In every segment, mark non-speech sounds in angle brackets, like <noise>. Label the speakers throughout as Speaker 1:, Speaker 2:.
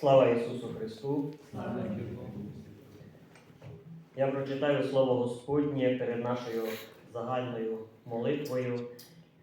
Speaker 1: Слава Ісусу Христу! Я прочитаю Слово Господнє перед нашою загальною молитвою,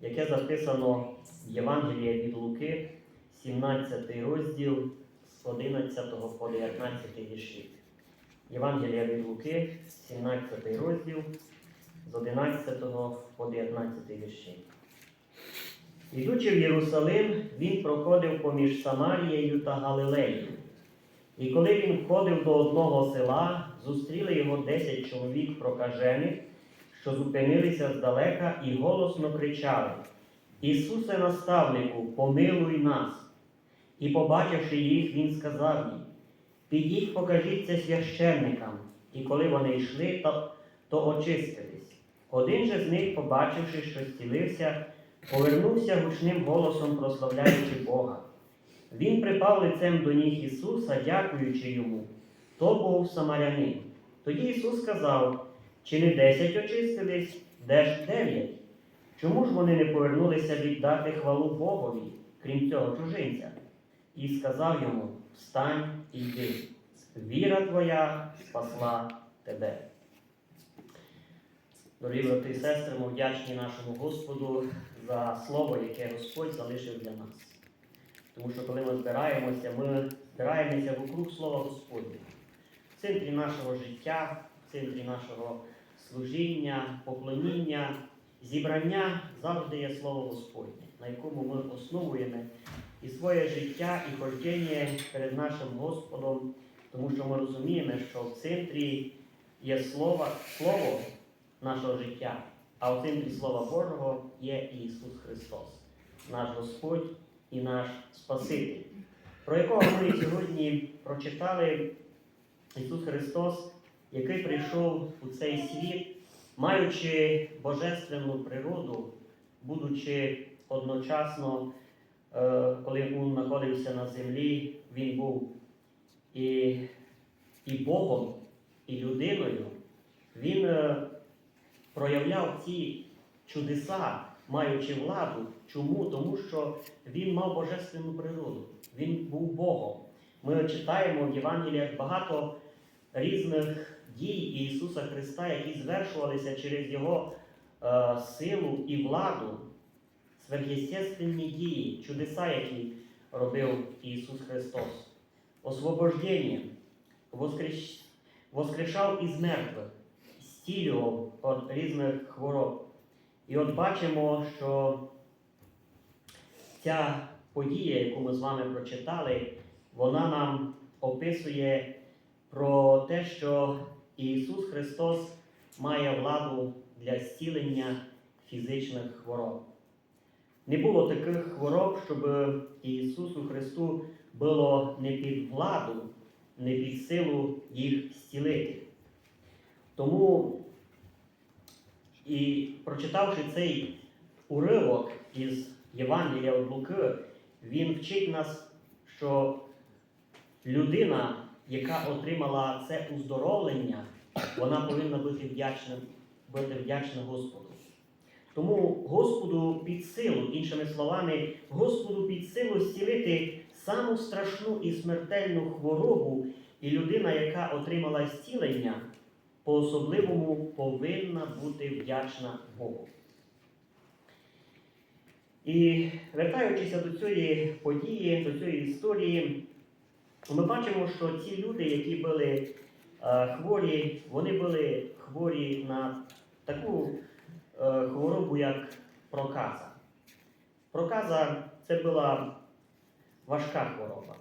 Speaker 1: яке записано в Євангелії від Луки, 17 розділ з 11 по 19 вірші. Євангелія від Луки, 17 розділ з 11 по 19 вірші. Ідучи в Єрусалим, він проходив поміж Самарією та Галилеєю. І коли він входив до одного села, зустріли його десять чоловік прокажених, що зупинилися здалека і голосно кричали: Ісусе наставнику, помилуй нас. І, побачивши їх, він сказав їм: Підіть, покажіться священникам. І коли вони йшли, то, то очистились. Один же з них, побачивши, що зцілився, повернувся гучним голосом, прославляючи Бога. Він припав лицем до ніг Ісуса, дякуючи йому. То був самарянин. Тоді Ісус сказав: чи не десять очистились, де ж дев'ять? Чому ж вони не повернулися віддати хвалу Богові, крім цього чужинця? І сказав йому: Встань і йди. Віра твоя спасла тебе. Дорогі брати і сестри, ми вдячні нашому Господу за слово, яке Господь залишив для нас. Тому що коли ми збираємося, ми збираємося вокруг Слова Господня. В центрі нашого життя, в центрі нашого служіння, поклоніння, зібрання завжди є Слово Господнє, на якому ми основуємо і своє життя, і ходження перед нашим Господом, тому що ми розуміємо, що в центрі є слово, слово нашого життя, а в центрі Слова Божого є Ісус Христос, наш Господь і наш Спаситель, про якого ми сьогодні прочитали. Ісус Христос, який прийшов у цей світ, маючи божественну природу, будучи одночасно, е, коли Він знаходився на землі, Він був і, і Богом, і людиною, Він е, проявляв ці чудеса, маючи владу. Чому? Тому що він мав божественну природу, він був Богом. Ми читаємо в Євангеліях багато різних дій Ісуса Христа, які звершувалися через Його е, силу і владу, сверхъестественні дії, чудеса, які робив Ісус Христос, освобождення, воскрес... воскрешав із мертвих, зцілював від різних хвороб. І от бачимо, що ця подія, яку ми з вами прочитали, вона нам описує про те, що Ісус Христос має владу для зцілення фізичних хвороб. Не було таких хвороб, щоб Ісусу Христу було не під владу, не під силу їх зцілити. Тому і прочитавши цей уривок із Євангелія від Луки, він вчить нас, що людина, яка отримала це уздоровлення, вона повинна бути вдячна, бути вдячна Господу. Тому Господу під силу, іншими словами, Господу під силу зцілити саму страшну і смертельну хворобу, і людина, яка отримала зцілення, по-особливому повинна бути вдячна Богу. І вертаючися до цієї події, до цієї історії, ми бачимо, що ці люди, які були е, хворі, вони були хворі на таку е, хворобу, як проказа. Проказа це була важка хвороба.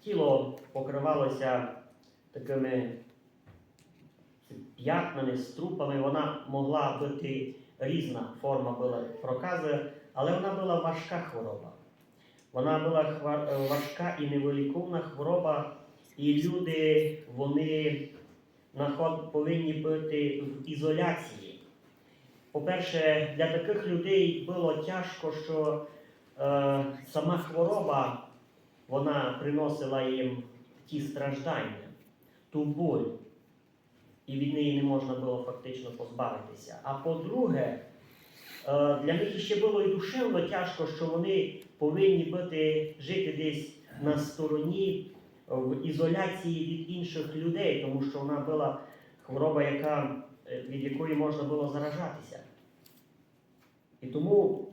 Speaker 1: Тіло покривалося такими п'ятнами, струпами, вона могла бути різна форма була прокази, але вона була важка хвороба. Вона була хва- е, важка і невиліковна хвороба, і люди вони повинні бути в ізоляції. По-перше, для таких людей було тяжко, що е, сама хвороба вона приносила їм ті страждання, ту боль і від неї не можна було фактично позбавитися. А по-друге, е, для них ще було і душевно тяжко, що вони повинні бути жити десь на стороні в ізоляції від інших людей, тому що вона була хвороба, яка, е, від якої можна було заражатися. І тому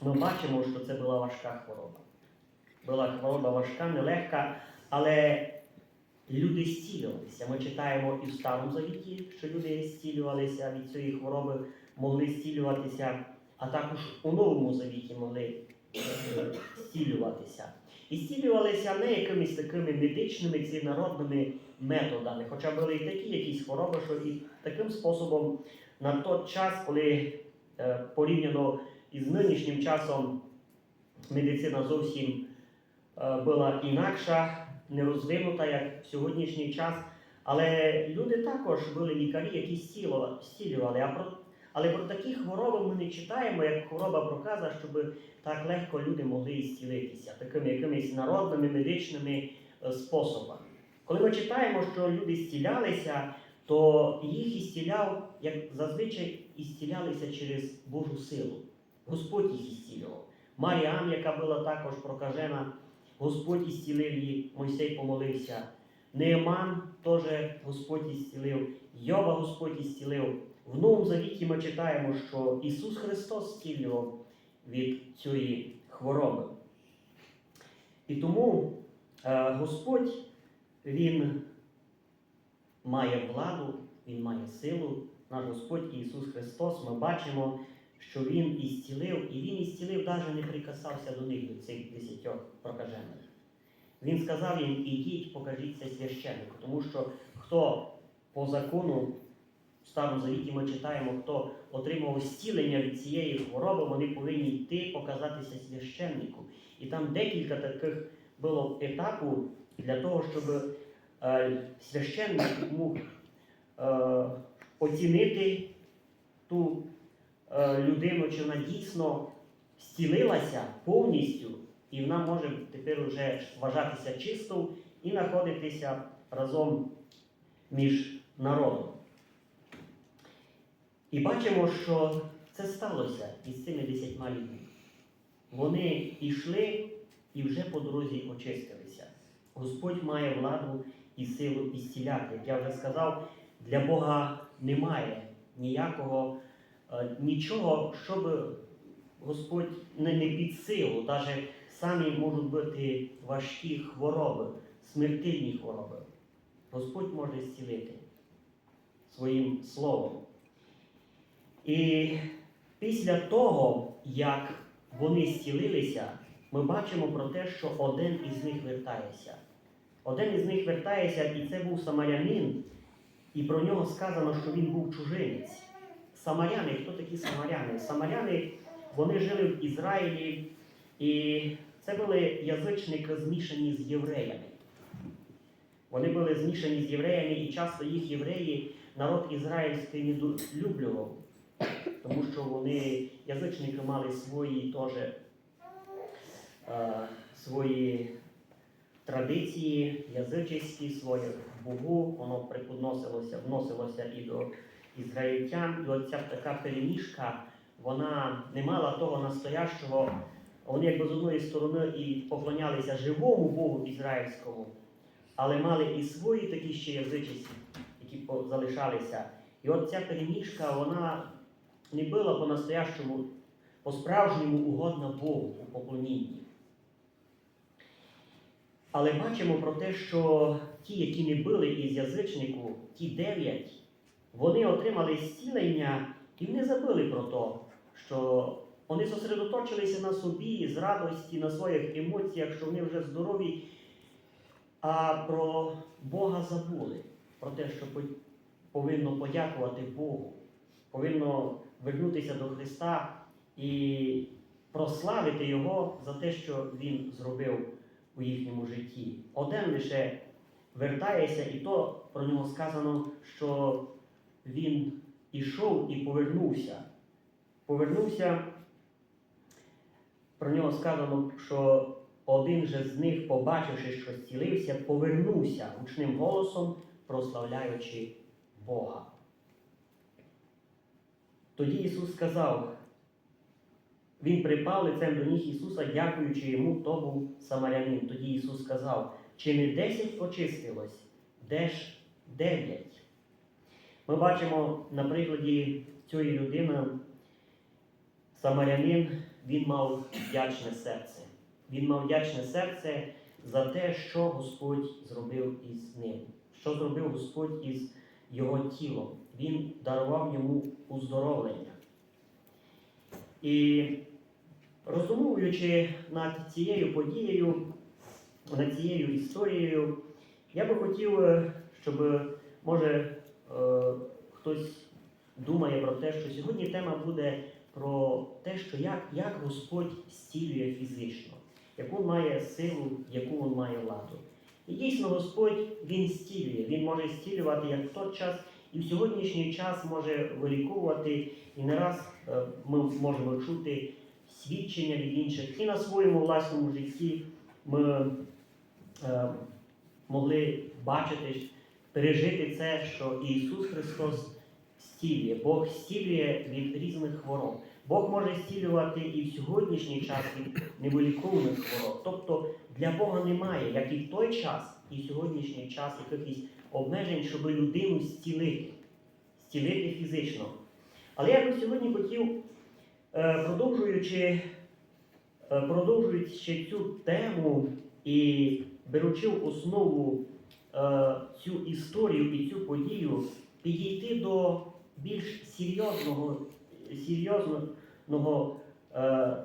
Speaker 1: ми бачимо, що це була важка хвороба. Була хвороба важка, нелегка, але люди зцілювалися. Ми читаємо і в Старому Завіті, що люди зцілювалися від цієї хвороби, могли зцілюватися, а також у Новому Завіті могли е, зцілюватися. І зцілювалися не якимись такими медичними чи народними методами, хоча були і такі якісь хвороби, що і таким способом на той час, коли е, порівняно із нинішнім часом медицина зовсім е, була інакша, не розвинута, як в сьогоднішній час. Але люди також були лікарі, які зцілювали, але про такі хвороби ми не читаємо, як хвороба проказа, щоб так легко люди могли зцілитися, такими якимись народними медичними е, способами. Коли ми читаємо, що люди зцілялися, то їх ісціляв, як зазвичай ісцілялися через Божу силу. Господь їх ісцілював. Маріам, яка була також прокажена, Господь ісцілив її, Мойсей помолився. Нееман теж Господь ісцілив, Йоба Господь ісцілив. В Новому Завіті ми читаємо, що Ісус Христос зцілював від цієї хвороби. І тому е, Господь, Він має владу, Він має силу. Наш Господь Ісус Христос, ми бачимо, що Він ісцілив, і Він ісцілив, навіть не прикасався до них, до цих десятьох прокажених. Він сказав їм, ідіть, покажіться священнику, тому що хто по закону в Старому Завіті ми читаємо, хто отримав зцілення від цієї хвороби, вони повинні йти показатися священнику. І там декілька таких було етапів для того, щоб е, священник мог е, оцінити ту людину, чи вона дійсно зцілилася повністю, і вона може тепер вже вважатися чистою і знаходитися разом між народом. І бачимо, що це сталося із цими десятьма людьми. Вони йшли і вже по дорозі очистилися. Господь має владу і силу ісціляти. Як я вже сказав, для Бога немає ніякого е, нічого, щоб Господь не, не під силу. Навіть самі можуть бути важкі хвороби, смертельні хвороби. Господь може зцілити своїм словом. І після того, як вони зцілилися, ми бачимо про те, що один із них вертається. Один із них вертається, і це був самарянин, і про нього сказано, що він був чужинець. Самаряни, хто такі самаряни? Самаряни вони жили в Ізраїлі, і це були язичники змішані з євреями. Вони були змішані з євреями, і часто їх євреї народ ізраїльський недолюблював, тому що вони, язичники, мали свої теж е, свої традиції, язичницькі, своє Богу, воно преподносилося, вносилося і до ізраїльтян. І оця така переміжка, вона не мала того настоящого. Вони якби з одної сторони і поклонялися живому Богу ізраїльському, але мали і свої такі ще язичниці, які залишалися. І от ця переміжка, вона не була по-настоящому, по-справжньому угодна Богу у поклонінні. Але бачимо про те, що ті, які не були із язичнику, ті дев'ять, вони отримали зцілення і не забули про те, що вони зосередоточилися на собі з радості, на своїх емоціях, що вони вже здорові, а про Бога забули, про те, що повинно подякувати Богу, повинно вернутися до Христа і прославити Його за те, що Він зробив у їхньому житті. Один лише вертається, і то про нього сказано, що він ішов і повернувся. Повернувся, про нього сказано, що один же з них, побачивши, що зцілився, повернувся гучним голосом, прославляючи Бога. Тоді Ісус сказав, він припав лицем до ніг Ісуса, дякуючи йому, то був самарянин. Тоді Ісус сказав, чи не десять очистилось, де ж дев'ять? Ми бачимо на прикладі цієї людини, самарянин, він мав вдячне серце. Він мав вдячне серце за те, що Господь зробив із ним, що зробив Господь із його тілом. Він дарував йому уздоровлення. І роздумовуючи над цією подією, над цією історією, я би хотів, е, щоб, може, хтось думає про те, що сьогодні тема буде про те, що як, як Господь зцілює фізично, яку має силу, яку він має владу. І дійсно Господь Він зцілює, Він може зцілювати як в той час, і в сьогоднішній час може виліковувати. І не раз е, ми можемо чути свідчення від інших. І на своєму власному житті ми е, могли бачити, пережити це, що Ісус Христос зцілює, Бог зцілює від різних хвороб. Бог може зцілювати і в сьогоднішній час від невиліковних хвороб. Тобто для Бога немає, як і в той час, і в сьогоднішній час якихось обмежень, щоб людину зцілити, зцілити фізично. Але я би сьогодні хотів, е, продовжуючи, е, продовжуючи цю тему і беручи основу цю історію і цю подію, підійти до більш серйозного, серйозного, е,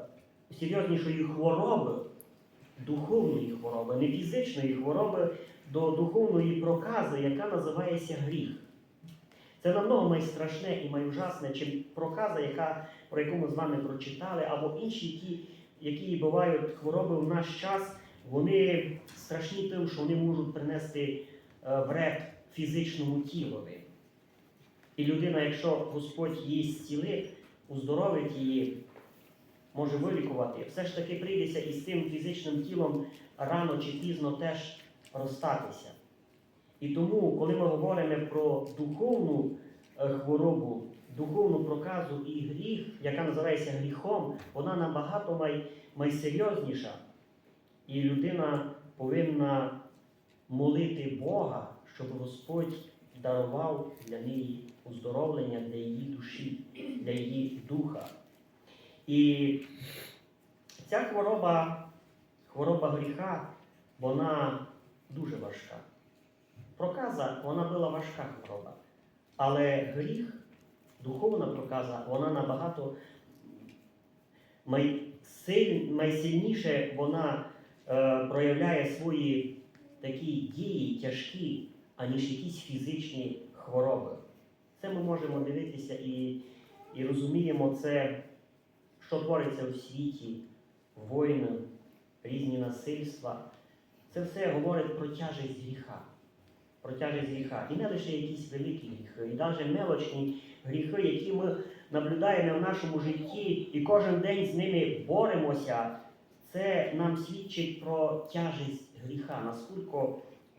Speaker 1: серйознішої хвороби, духовної хвороби, не фізичної хвороби, до духовної прокази, яка називається гріх. Це намного найстрашне і найужасне, чим проказа, яка, про яку ми з вами прочитали, або інші, які, які бувають хвороби в наш час, вони страшні тим, що вони можуть принести е, вред фізичному тілові. І людина, якщо Господь її зцілить, уздоровить її, може вилікувати, все ж таки прийдеться із цим фізичним тілом рано чи пізно теж розстатися. І тому, коли ми говоримо про духовну е, хворобу, духовну проказу і гріх, яка називається гріхом, вона набагато май, найсерйозніша. І людина повинна молити Бога, щоб Господь дарував для неї уздоровлення для її душі, для її духа. І ця хвороба, хвороба гріха, вона дуже важка. Проказа, вона була важка хвороба. Але гріх, духовна проказа, вона набагато найсильніше вона проявляє свої такі дії тяжкі, аніж якісь фізичні хвороби. Це ми можемо дивитися і, і розуміємо це, що твориться у світі, воїни, різні насильства. Це все говорить про тяжесть гріха. Про тяжесть гріха. І не лише якісь великі гріхи, і навіть мелочні гріхи, які ми наблюдаємо в нашому житті, і кожен день з ними боремося. Це нам свідчить про тяжесть гріха, наскільки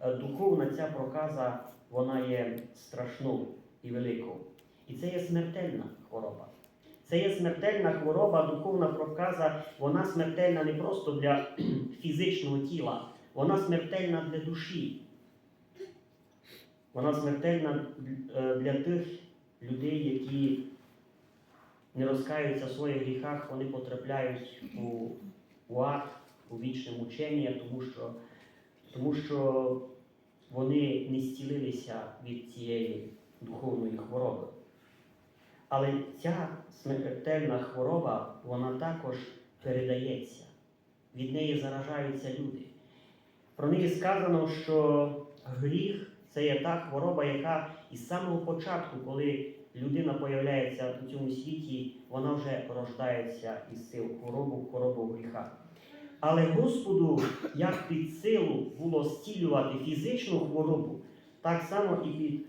Speaker 1: е, духовна ця проказа вона є страшною і великою. І це є смертельна хвороба. Це є смертельна хвороба, духовна проказа, вона смертельна не просто для <clears throat> фізичного тіла, вона смертельна для душі. Вона смертельна е, для тих людей, які не розкаються в своїх гріхах, вони потрапляють у, у ад, у вічне мучення, тому що, тому що вони не зцілилися від цієї духовної хвороби. Але ця смертельна хвороба, вона також передається. Від неї заражаються люди. Про неї сказано, що гріх це є та хвороба, яка із самого початку, коли людина появляється у цьому світі, вона вже рождається із цим хворобу, хворобу гріха. Але Господу, як під силу було зцілювати фізичну хворобу, так само і під,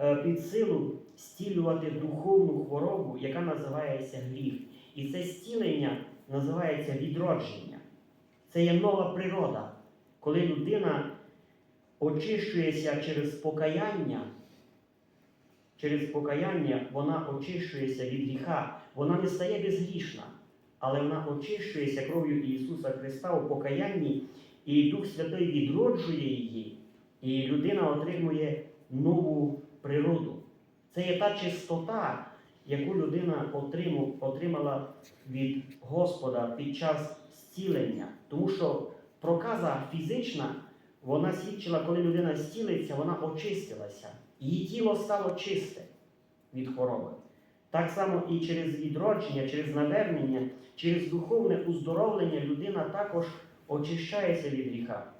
Speaker 1: е, під силу зцілювати духовну хворобу, яка називається гріх. І це зцілення називається відродження. Це є нова природа, коли людина очищується через покаяння. Через покаяння вона очищується від гріха, вона не стає безгрішна, але вона очищується кров'ю Ісуса Христа у покаянні, і Дух Святий відроджує її, і людина отримує нову природу. Це є та чистота, яку людина отримала від Господа під час зцілення. Тому що проказа фізична, вона свідчила, коли людина зцілиться, вона очистилася. Її тіло стало чисте від хвороби. Так само і через відродження, через навернення, через духовне уздоровлення людина також очищається від гріха.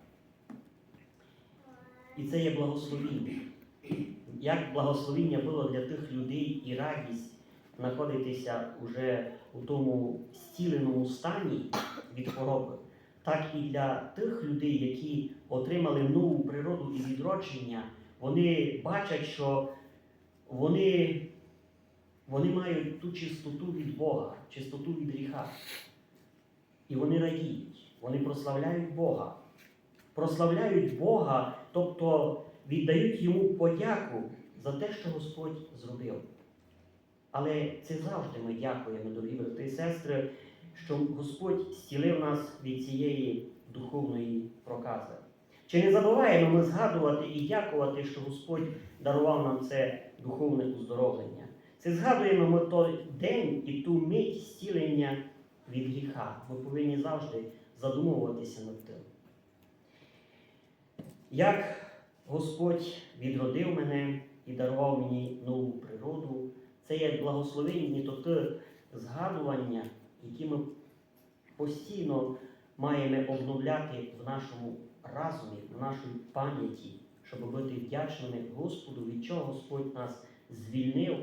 Speaker 1: І це є благословіння. Як благословіння було для тих людей і радість знаходитися уже у тому зціленому стані від хвороби, так і для тих людей, які отримали нову природу і відродження, вони бачать, що вони, вони мають ту чистоту від Бога, чистоту від гріха. І вони радіють, вони прославляють Бога. Прославляють Бога, тобто віддають йому подяку за те, що Господь зробив. Але це завжди ми дякуємо, дорогі брати і сестри, що Господь зцілив нас від цієї духовної прокази. Чи не забуваємо ми згадувати і дякувати, що Господь дарував нам це духовне уздоровлення? Це згадуємо ми той день і ту мить зцілення від гріха. Ми повинні завжди задумуватися над тим. Як Господь відродив мене і дарував мені нову природу, це є благословення, тобто згадування, які ми постійно маємо обновляти в нашому разумі, в нашій пам'яті, щоб бути вдячними Господу, від чого Господь нас звільнив,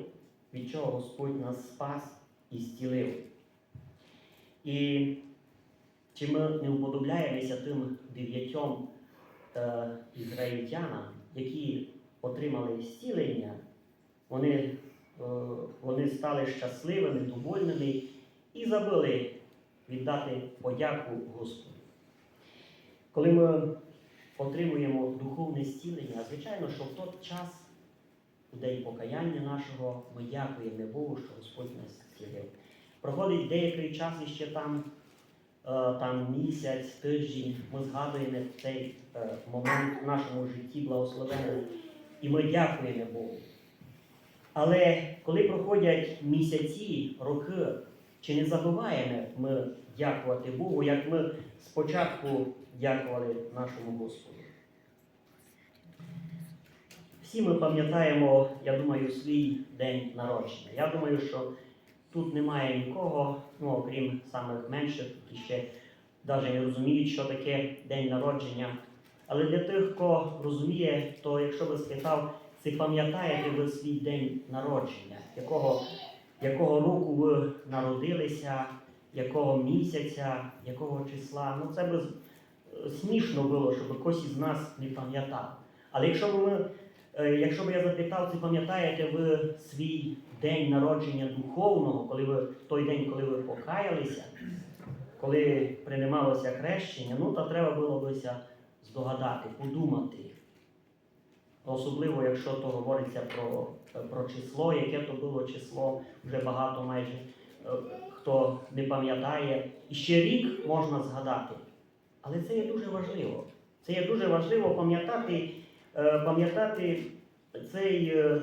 Speaker 1: від чого Господь нас спас і зцілив. І чи ми не уподобляємося тим дев'ятьом е, ізраїльтянам, які отримали зцілення, вони, е, вони стали щасливими, довольними і забули віддати подяку Господу. Коли ми отримуємо духовне зцілення, звичайно, що в той час, у день покаяння нашого, ми дякуємо Богу, що Господь нас зцілив. Проходить деякий час іще там, е, там місяць, тиждень, ми згадуємо цей е, момент в нашому житті благословенний, і ми дякуємо Богу. Але коли проходять місяці, роки, чи не забуваємо ми дякувати Богу, як ми спочатку дякували нашому Господу? Всі ми пам'ятаємо, я думаю, свій день народження. Я думаю, що тут немає нікого, ну, окрім самих менших, які ще навіть не розуміють, що таке день народження. Але для тих, хто розуміє, то якщо би спитав, чи пам'ятаєте ви свій день народження, якого, якого року ви народилися, якого місяця, якого числа, ну це би смішно було, щоб хтось із нас не пам'ятав. Але якщо б е, якщо б я запитав, чи пам'ятаєте ви свій день народження духовного, коли ви той день, коли ви покаялися, коли приймалося хрещення, ну то треба було бися здогадати, подумати. Особливо, якщо то говориться про, про число, яке то було число, вже багато майже е, хто не пам'ятає. І ще рік можна згадати. Але це є дуже важливо. Це є дуже важливо пам'ятати, е, пам'ятати цей, е,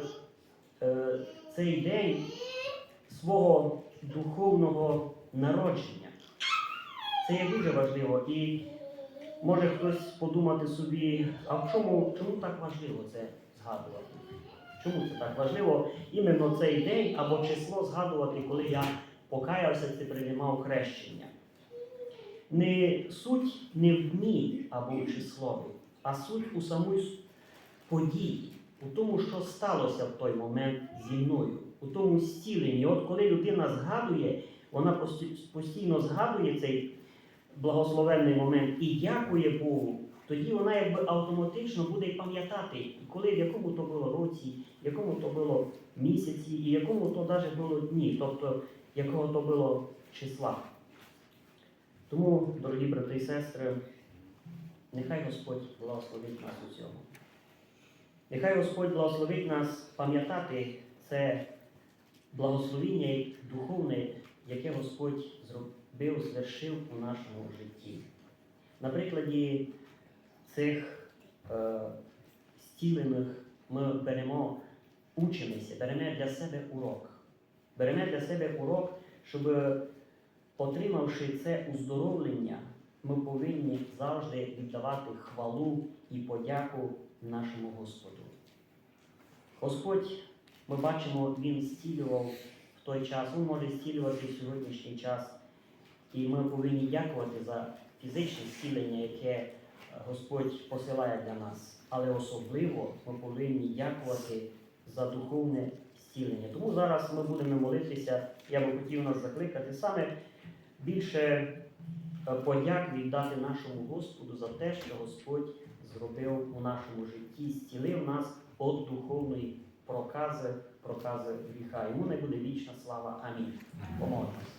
Speaker 1: е, цей день свого духовного народження. Це є дуже важливо. І може хтось подумати собі, а в чому, чому так важливо це згадувати? Чому це так важливо іменно цей день або число згадувати, коли я покаявся чи приймав хрещення? Не суть не в дні або в числові, а суть у самій події, у тому, що сталося в той момент зі мною, у тому зціленні. От коли людина згадує, вона постійно згадує цей благословенний момент і дякує Богу, тоді вона якби автоматично буде пам'ятати, коли в якому то було році, в якому то було місяці, і якому то навіть було дні, тобто якого то було числа. Тому, дорогі брати і сестри, нехай Господь благословить нас у цьому. Нехай Господь благословить нас пам'ятати це благословіння духовне, яке Господь зроб- Бог звершив у нашому житті. На прикладі цих е, стілених ми беремо, учимося, беремо для себе урок. Беремо для себе урок, щоб, отримавши це уздоровлення, ми повинні завжди віддавати хвалу і подяку нашому Господу. Господь, ми бачимо, Він зцілював в той час, Він може зцілювати в сьогоднішній час. І ми повинні дякувати за фізичне зцілення, яке Господь посилає для нас. Але особливо ми повинні дякувати за духовне зцілення. Тому зараз ми будемо молитися. Я би хотів нас закликати саме більше е, подяк віддати нашому Господу за те, що Господь зробив у нашому житті, зцілив нас від духовної прокази, прокази гріха. Йому не буде вічна слава. Амінь. Помолимось.